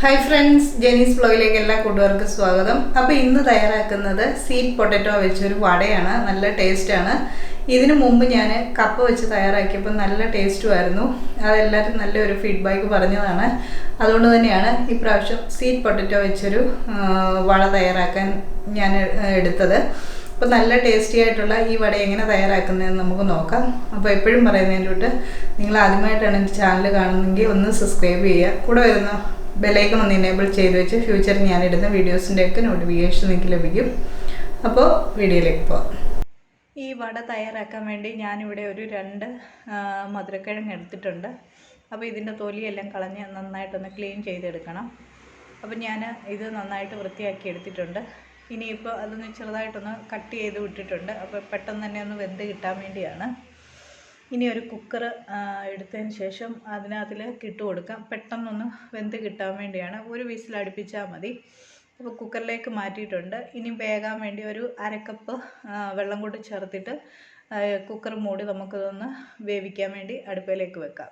Hi friends ജെനീസ് ബ്ലോഗിലേക്ക് എല്ലാ കൂട്ടുകാർക്കും സ്വാഗതം. അപ്പോൾ ഇന്ന് തയ്യാറാക്കുന്നത് സീറ്റ് പൊട്ടറ്റോ വെച്ചൊരു വടയാണ്. നല്ല ടേസ്റ്റാണ് ഇതിനു മുമ്പ് ഞാൻ കപ്പ വെച്ച് തയ്യാറാക്കിയപ്പോൾ നല്ല ടേസ്റ്റുമായിരുന്നു അതെല്ലാവരും നല്ലൊരു ഫീഡ്ബാക്ക് പറഞ്ഞതാണ്. അതുകൊണ്ട് തന്നെയാണ് ഇപ്രാവശ്യം സീറ്റ് പൊട്ടറ്റോ വെച്ചൊരു വട തയ്യാറാക്കാൻ ഞാൻ എടുത്തത്. അപ്പോൾ നല്ല ടേസ്റ്റി ആയിട്ടുള്ള ഈ വട എങ്ങനെ തയ്യാറാക്കുന്നതെന്ന് നമുക്ക് നോക്കാം. അപ്പോൾ എപ്പോഴും പറയുന്നതിന്റെ തൊട്ട് നിങ്ങൾ ആദ്യമായിട്ടാണ് എന്റെ ചാനൽ കാണുന്നതെങ്കിൽ ഒന്ന് സബ്സ്ക്രൈബ് ചെയ്യുക. കൂടെ വരുന്ന? ബെലൈക്കൺ ഒന്ന് എനേബിൾ ചെയ്ത് വെച്ച് ഫ്യൂച്ചറിൽ ഞാൻ ഞാനിടുന്ന വീഡിയോസിന്റെയൊക്കെ നോട്ടിഫിക്കേഷൻ നിങ്ങൾക്ക് ലഭിക്കും. അപ്പോൾ വീഡിയോയിലേക്ക് പോവാം. ഈ വട തയ്യാറാക്കാൻ വേണ്ടി ഞാനിവിടെ ഒരു രണ്ട് മധുരക്കിഴങ്ങ് എടുത്തിട്ടുണ്ട്. അപ്പോൾ ഇതിന്റെ തൊലിയെല്ലാം കളഞ്ഞ് നന്നായിട്ടൊന്ന് ക്ലീൻ ചെയ്തെടുക്കണം. അപ്പോൾ ഞാൻ ഇത് നന്നായിട്ട് വൃത്തിയാക്കി എടുത്തിട്ടുണ്ട്. ഇനിയിപ്പോൾ അതൊന്ന് ചെറുതായിട്ടൊന്ന് കട്ട് ചെയ്ത് വിട്ടിട്ടുണ്ട്. അപ്പോൾ പെട്ടെന്ന് തന്നെ ഒന്ന് വെന്ത് കിട്ടാൻ വേണ്ടിയാണ്. ഇനി ഒരു കുക്കർ എടുത്തതിന് ശേഷം അതിനകത്ത് ഇട്ട് കൊടുക്കാം. പെട്ടെന്നൊന്ന് വെന്ത് കിട്ടാൻ വേണ്ടിയാണ്. ഒരു വിസിൽ അടുപ്പിച്ചാൽ മതി. അപ്പോൾ കുക്കറിലേക്ക് മാറ്റിയിട്ടുണ്ട്. ഇനി വേകാൻ വേണ്ടി ഒരു അരക്കപ്പ് വെള്ളം കൂടി ചേർത്തിട്ട് കുക്കർ മൂടി നമുക്കിതൊന്ന് വേവിക്കാൻ വേണ്ടി അടുപ്പിലേക്ക് വെക്കാം.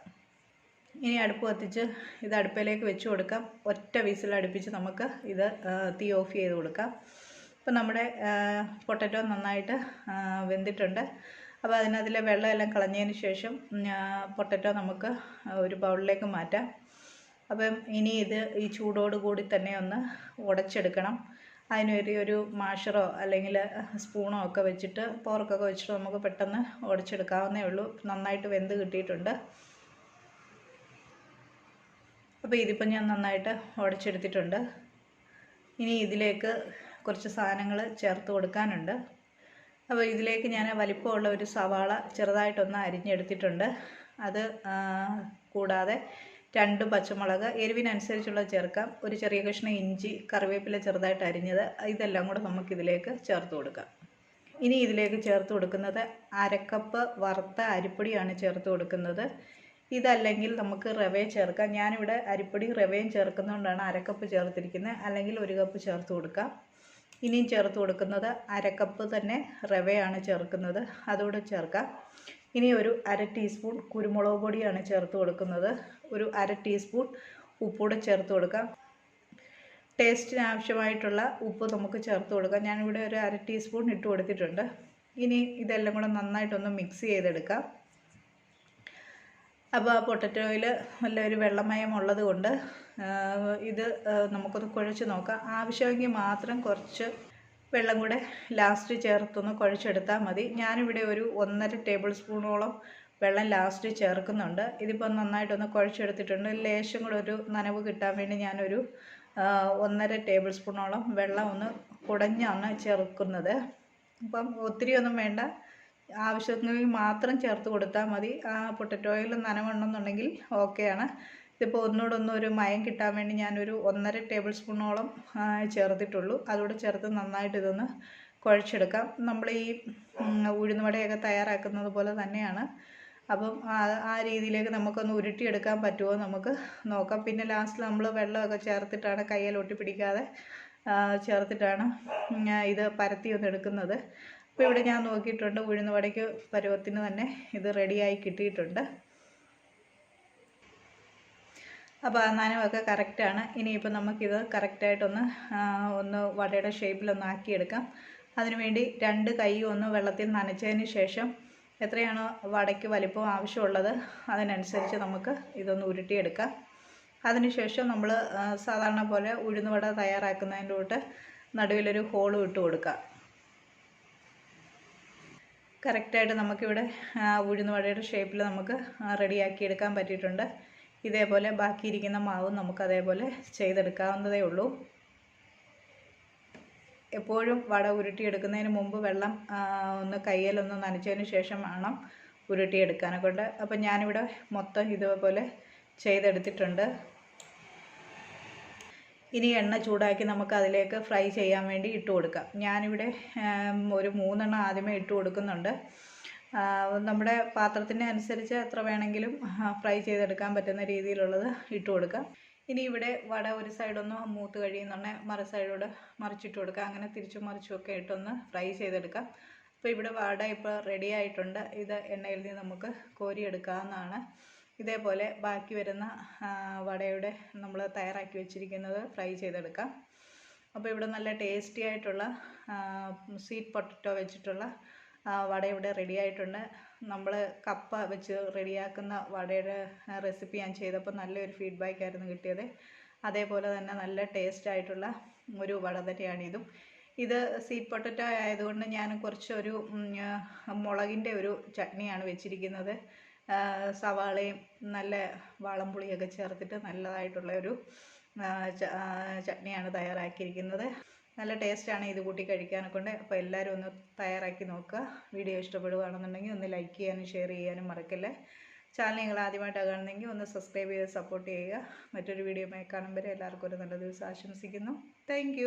ഇനി അടുപ്പ് കത്തിച്ച് ഇത് അടുപ്പിലേക്ക് വെച്ച് കൊടുക്കാം. ഒറ്റ വിസിൽ അടുപ്പിച്ച് നമുക്ക് ഇത് തീ ഓഫ് ചെയ്ത് കൊടുക്കാം. അപ്പോൾ നമ്മുടെ പൊട്ടറ്റോ നന്നായിട്ട് വെന്തിട്ടുണ്ട്. അപ്പോൾ അതിനകത്തിലെ വെള്ളമെല്ലാം കളഞ്ഞതിന് ശേഷം പൊട്ടറ്റോ നമുക്ക് ഒരു ബൗളിലേക്ക് മാറ്റാം. അപ്പം ഇനി ഇത് ഈ ചൂടോട് കൂടി തന്നെ ഒന്ന് ഉടച്ചെടുക്കണം. അതിനൊരു ഒരു മാഷറോ അല്ലെങ്കിൽ സ്പൂണോ ഒക്കെ വെച്ചിട്ട് പോർക്കൊക്കെ വെച്ചിട്ട് നമുക്ക് പെട്ടെന്ന് ഉടച്ചെടുക്കാവുന്നേ ഉള്ളൂ. നന്നായിട്ട് വെന്ത് കിട്ടിയിട്ടുണ്ട്. അപ്പോൾ ഇതിപ്പോൾ ഞാൻ നന്നായിട്ട് ഉടച്ചെടുത്തിട്ടുണ്ട്. ഇനി ഇതിലേക്ക് കുറച്ച് സാധനങ്ങൾ ചേർത്ത് കൊടുക്കാനുണ്ട്. അപ്പോൾ ഇതിലേക്ക് ഞാൻ വലിപ്പമുള്ള ഒരു സവാള ചെറുതായിട്ടൊന്ന് അരിഞ്ഞെടുത്തിട്ടുണ്ട്. അത് കൂടാതെ രണ്ട് പച്ചമുളക് എരിവിനനുസരിച്ചുള്ള ചേർക്കാം. ഒരു ചെറിയ കഷ്ണം ഇഞ്ചി കറിവേപ്പില ചെറുതായിട്ട് അരിഞ്ഞത് ഇതെല്ലാം കൂടെ നമുക്കിതിലേക്ക് ചേർത്ത് കൊടുക്കാം. ഇനി ഇതിലേക്ക് ചേർത്ത് കൊടുക്കുന്നത് അരക്കപ്പ് വറുത്ത അരിപ്പൊടിയാണ് ചേർത്ത് കൊടുക്കുന്നത്. ഇതല്ലെങ്കിൽ നമുക്ക് റവ ചേർക്കാം. ഞാനിവിടെ അരിപ്പൊടി റവയും ചേർക്കുന്നതുകൊണ്ടാണ് അരക്കപ്പ് ചേർത്തിരിക്കുന്നത് അല്ലെങ്കിൽ ഒരു കപ്പ് ചേർത്ത് കൊടുക്കാം. ഇനിയും ചേർത്ത് കൊടുക്കുന്നത് അരക്കപ്പ് തന്നെ റവയാണ് ചേർക്കുന്നത്. അതുകൂടെ ചേർക്കാം. ഇനി ഒരു അര ടീസ്പൂൺ കുരുമുളക് പൊടിയാണ് ചേർത്ത് കൊടുക്കുന്നത്. ഒരു അര ടീസ്പൂൺ ഉപ്പൂടെ ചേർത്ത് കൊടുക്കാം. ടേസ്റ്റിന് ആവശ്യമായിട്ടുള്ള ഉപ്പ് നമുക്ക് ചേർത്ത് കൊടുക്കാം. ഞാനിവിടെ ഒരു അര ടീസ്പൂൺ ഇട്ട് കൊടുത്തിട്ടുണ്ട്. ഇനി ഇതെല്ലാം കൂടെ നന്നായിട്ടൊന്ന് മിക്സ് ചെയ്തെടുക്കാം. അപ്പോൾ ആ പൊട്ടറ്റോയിൽ നല്ല ഒരു വെള്ളമയം ഉള്ളത് കൊണ്ട് ഇത് നമുക്കൊന്ന് കുഴച്ച് നോക്കാം. ആവശ്യമെങ്കിൽ മാത്രം കുറച്ച് വെള്ളം കൂടെ ലാസ്റ്റ് ചേർത്തൊന്ന് കുഴച്ചെടുത്താൽ മതി. ഞാനിവിടെ ഒരു ഒന്നര ടേബിൾ സ്പൂണോളം വെള്ളം ലാസ്റ്റ് ചേർക്കുന്നുണ്ട്. ഇതിപ്പോൾ നന്നായിട്ടൊന്ന് കുഴച്ചെടുത്തിട്ടുണ്ട്. ലേശം കൂടെ ഒരു നനവ് കിട്ടാൻ വേണ്ടി ഞാനൊരു ഒന്നര ടേബിൾ സ്പൂണോളം വെള്ളം ഒന്ന് കുടഞ്ഞാണ് ചേർക്കുന്നത്. അപ്പം ഒത്തിരി ഒന്നും വേണ്ട. ആവശ്യത്തിന് മാത്രം ചേർത്ത് കൊടുത്താൽ മതി. ആ പൊട്ടറ്റോ പൊട്ടറ്റോയിൽ നനവുണ്ടെന്നുണ്ടെങ്കിൽ ഓക്കെയാണ് ഇതിപ്പോൾ ഒന്നുകൂടെ ഒന്ന് ഒരു മയം കിട്ടാൻ വേണ്ടി ഞാനൊരു ഒന്നര ടേബിൾ സ്പൂണോളം ചേർത്തിട്ടുള്ളൂ. അതുകൂടെ ചേർത്ത് നന്നായിട്ട് ഇതൊന്ന് കുഴച്ചെടുക്കാം. നമ്മൾ ഈ ഉഴുന്നുവടയൊക്കെ തയ്യാറാക്കുന്നത് പോലെ തന്നെയാണ്. അപ്പം ആ രീതിയിലേക്ക് നമുക്കൊന്ന് ഉരുട്ടിയെടുക്കാൻ പറ്റുമോ നമുക്ക് നോക്കാം. പിന്നെ ലാസ്റ്റിൽ നമ്മൾ വെള്ളമൊക്കെ ചേർത്തിട്ടാണ് കയ്യിൽ ഒട്ടിപ്പിടിക്കാതെ ചേർത്തിട്ടാണ് ഇത് പരത്തി ഒന്ന് എടുക്കുന്നത്. അപ്പോൾ ഇവിടെ ഞാൻ നോക്കിയിട്ടുണ്ട് ഉഴുന്ന് വടയ്ക്ക് പരുവത്തിന് തന്നെ ഇത് റെഡിയായി കിട്ടിയിട്ടുണ്ട്. അപ്പോൾ ആ നനവൊക്കെ കറക്റ്റാണ് ഇനിയിപ്പോൾ നമുക്കിത് കറക്റ്റായിട്ടൊന്ന് ഒന്ന് വടയുടെ ഷേപ്പിലൊന്ന് ആക്കിയെടുക്കാം. അതിനുവേണ്ടി രണ്ട് കൈയും ഒന്ന് വെള്ളത്തിൽ നനച്ചതിന് ശേഷം എത്രയാണോ വടയ്ക്ക് വലിപ്പം ആവശ്യമുള്ളത് അതിനനുസരിച്ച് നമുക്ക് ഇതൊന്ന് ഉരുട്ടിയെടുക്കാം. അതിനുശേഷം നമ്മൾ സാധാരണ പോലെ ഉഴുന്നുവട തയ്യാറാക്കുന്നതിന്റെ കൂട്ട് നടുവിലൊരു ഹോളും ഇട്ട് കൊടുക്കുക കറക്റ്റായിട്ട് നമുക്കിവിടെ ഉഴുന്ന് വടയുടെ ഷേപ്പിൽ നമുക്ക് റെഡിയാക്കി എടുക്കാൻ പറ്റിയിട്ടുണ്ട്. ഇതേപോലെ ബാക്കിയിരിക്കുന്ന മാവും നമുക്ക് അതേപോലെ ചെയ്തെടുക്കാവുന്നതേ ഉള്ളൂ. എപ്പോഴും വട ഉരുട്ടിയെടുക്കുന്നതിന് മുമ്പ് വെള്ളം ഒന്ന് കയ്യിലൊന്ന് നനച്ചതിന് ശേഷം വേണം ഉരുട്ടിയെടുക്കാനൊക്കെ ഉണ്ട് അപ്പം ഞാനിവിടെ മൊത്തം ഇതേപോലെ ചെയ്തെടുത്തിട്ടുണ്ട്. ഇനി എണ്ണ ചൂടാക്കി നമുക്ക് അതിലേക്ക് ഫ്രൈ ചെയ്യാൻ വേണ്ടി ഇട്ട് കൊടുക്കാം. ഞാനിവിടെ ഒരു മൂന്നെണ്ണം ആദ്യമേ ഇട്ട് കൊടുക്കുന്നുണ്ട്. നമ്മുടെ പാത്രത്തിന് അനുസരിച്ച് എത്ര വേണമെങ്കിലും ഫ്രൈ ചെയ്തെടുക്കാൻ പറ്റുന്ന രീതിയിലുള്ളത് ഇട്ട് കൊടുക്കാം. ഇനി ഇവിടെ വട ഒരു സൈഡൊന്ന് മൂത്ത് കഴിയുന്നുണ്ടെങ്കിൽ മറു സൈഡോട് മറിച്ചിട്ട് കൊടുക്കാം. അങ്ങനെ തിരിച്ചും മറിച്ചും ഒക്കെ ഇട്ടൊന്ന് ഫ്രൈ ചെയ്തെടുക്കാം. അപ്പോൾ ഇവിടെ വട ഇപ്പോൾ റെഡി ആയിട്ടുണ്ട്. ഇത് എണ്ണയിൽ നിന്ന് നമുക്ക് കോരിയെടുക്കാവുന്നതാണ്. ഇതേപോലെ ബാക്കി വരുന്ന വടയുടെ നമ്മൾ തയ്യാറാക്കി വെച്ചിരിക്കുന്നത് ഫ്രൈ ചെയ്തെടുക്കാം. അപ്പോൾ ഇവിടെ നല്ല ടേസ്റ്റി ആയിട്ടുള്ള സ്വീറ്റ് പൊട്ടറ്റോ വെച്ചിട്ടുള്ള വട ഇവിടെ റെഡി ആയിട്ടുണ്ട്. നമ്മൾ കപ്പ വെച്ച് റെഡിയാക്കുന്ന വടയുടെ റെസിപ്പി ഞാൻ ചെയ്തപ്പോൾ നല്ലൊരു ഫീഡ്ബാക്ക് ആയിരുന്നു കിട്ടിയത്. അതേപോലെ തന്നെ നല്ല ടേസ്റ്റ് ആയിട്ടുള്ള ഒരു വട തന്നെയാണ് ഇതും. സ്വീറ്റ് പൊട്ടറ്റോ ആയതുകൊണ്ട് ഞാൻ കുറച്ചൊരു മുളകിന്റെ ഒരു ചട്നിയാണ് വെച്ചിരിക്കുന്നത്. സവാളയും നല്ല വാളംപുളിയൊക്കെ ചേർത്തിട്ട് നല്ലതായിട്ടുള്ള ഒരു ചട്നിയാണ് തയ്യാറാക്കിയിരിക്കുന്നത്. നല്ല ടേസ്റ്റാണ് ഇത് കൂട്ടി കഴിക്കാനൊക്കെ ഉണ്ട്. അപ്പോൾ എല്ലാവരും ഒന്ന് തയ്യാറാക്കി നോക്കുക. വീഡിയോ ഇഷ്ടപ്പെടുകയാണെന്നുണ്ടെങ്കിൽ ഒന്ന് ലൈക്ക് ചെയ്യാനും ഷെയർ ചെയ്യാനും മറക്കല്ലേ. ചാനൽ നിങ്ങൾ ആദ്യമായിട്ടാണ് കാണുന്നെങ്കിൽ ഒന്ന് സബ്സ്ക്രൈബ് ചെയ്ത് സപ്പോർട്ട് ചെയ്യുക. മറ്റൊരു വീഡിയോ വരെ എല്ലാവർക്കും ഒരു നല്ല ദിവസം ആശംസിക്കുന്നു. താങ്ക്